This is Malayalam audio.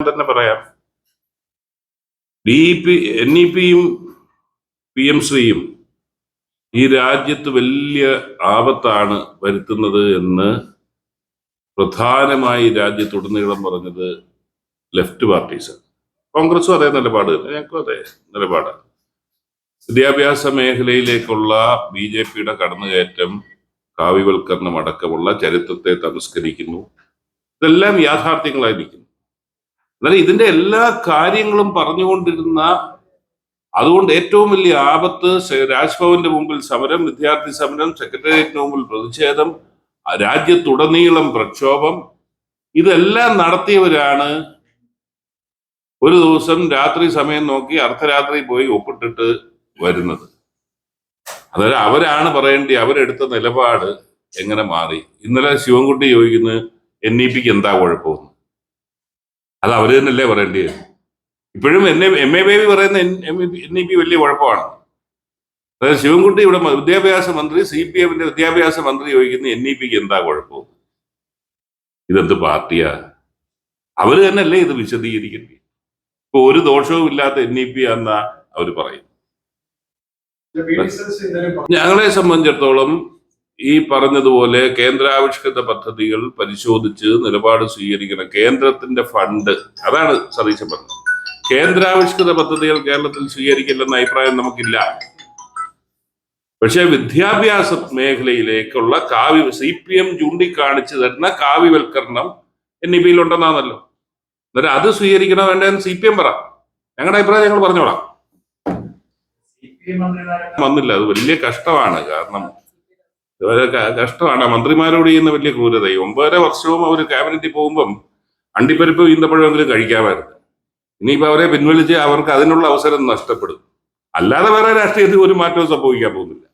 തന്നെ പറയാം. ഡി പി എൻ ഇ പിയും പി എം ശ്രീയും ഈ രാജ്യത്ത് വലിയ ആപത്താണ് വരുത്തുന്നത് എന്ന് പ്രധാനമായി രാജ്യത്തുടനീളം പറഞ്ഞത് ലെഫ്റ്റ് പാർട്ടീസ് കോൺഗ്രസും അതേ നിലപാട് ഞങ്ങൾക്കും അതേ നിലപാടാണ് വിദ്യാഭ്യാസ മേഖലയിലേക്കുള്ള ബി ജെ പിയുടെ കടന്നുകയറ്റം കാവ്യവൽക്കരണം അടക്കമുള്ള ചരിത്രത്തെ തമസ്കരിക്കുന്നു. ഇതെല്ലാം യാഥാർത്ഥ്യങ്ങളായിരിക്കുന്നു എന്നാൽ ഇതിന്റെ എല്ലാ കാര്യങ്ങളും പറഞ്ഞുകൊണ്ടിരുന്ന അതുകൊണ്ട് ഏറ്റവും വലിയ ആപത്ത് രാജ്ഭവന്റെ മുമ്പിൽ സമരം വിദ്യാർത്ഥി സമരം സെക്രട്ടേറിയറ്റിന് മുമ്പിൽ പ്രതിഷേധം രാജ്യത്തുടനീളം പ്രക്ഷോഭം ഇതെല്ലാം നടത്തിയവരാണ് ഒരു ദിവസം രാത്രി സമയം നോക്കി അർദ്ധരാത്രി പോയി ഒപ്പിട്ടിട്ട് വരുന്നത്. അതായത് അവരാണ് പറയേണ്ടി അവരെടുത്ത നിലപാട് എങ്ങനെ മാറി? ഇന്നലെ ശിവൻകുട്ടി ചോദിക്കുന്നത് എൻ ഇ പിക്ക് എന്താ കുഴപ്പമെന്ന്? അത് അവർ തന്നെയല്ലേ പറയേണ്ടി ഇപ്പോഴും എൻ എം എ ബേബി പറയുന്ന എൻ ഇ പി വലിയ കുഴപ്പമാണ്. അതായത് ശിവൻകുട്ടി ഇവിടെ വിദ്യാഭ്യാസ മന്ത്രി സി പി എമ്മിന്റെ വിദ്യാഭ്യാസ മന്ത്രി ചോദിക്കുന്ന എൻ ഇ പിക്ക് എന്താ കുഴപ്പം? ഇതെന്ത് പാർട്ടിയാ? അവർ തന്നെയല്ലേ ഇത് വിശദീകരിക്കുന്നത്. ഇപ്പൊ ഒരു ദോഷവും ഇല്ലാത്ത എൻ ഇ പി എന്നാ അവർ പറയും ഞങ്ങളെ സംബന്ധിച്ചിടത്തോളം ഈ പറഞ്ഞതുപോലെ കേന്ദ്രാവിഷ്കൃത പദ്ധതികൾ പരിശോധിച്ച് നിലപാട് സ്വീകരിക്കണം കേന്ദ്രത്തിന്റെ ഫണ്ട് അതാണ് സതീശൻ പറഞ്ഞത്. കേന്ദ്രാവിഷ്കൃത പദ്ധതികൾ കേരളത്തിൽ സ്വീകരിക്കില്ലെന്ന അഭിപ്രായം നമുക്കില്ല. പക്ഷേ വിദ്യാഭ്യാസ മേഖലയിലേക്കുള്ള കാവ്യ സി പി എം ചൂണ്ടിക്കാണിച്ചു തരുന്ന കാവ്യവൽക്കരണം എൻ ഇ പിയിൽ ഉണ്ടെന്നാണല്ലോ എന്നിട്ട് അത് സ്വീകരിക്കണോ വേണ്ടെന്ന് സി പി എം പറ. ഞങ്ങളുടെ അഭിപ്രായം ഞങ്ങൾ പറഞ്ഞോളാം. വന്നില്ല അത് വലിയ കഷ്ടമാണ്. കാരണം ഇവരെ ക- കഷ്ടമാണ്. മന്ത്രിമാരോട് ചെയ്യുന്ന വലിയ ക്രൂരത. ഒമ്പതര വർഷവും അവർ ക്യാബിനറ്റിൽ പോകുമ്പം അണ്ടിപ്പരിപ്പ് ഈന്തപ്പഴമെങ്കിലും കഴിക്കാമായിരുന്നു. ഇനിയിപ്പോൾ അവരെ പിൻവലിച്ച് അവർക്ക് അതിനുള്ള അവസരം നഷ്ടപ്പെടും. അല്ലാതെ വേറെ രാഷ്ട്രീയത്തിൽ ഒരു മാറ്റവും സംഭവിക്കാൻ പോകുന്നില്ല.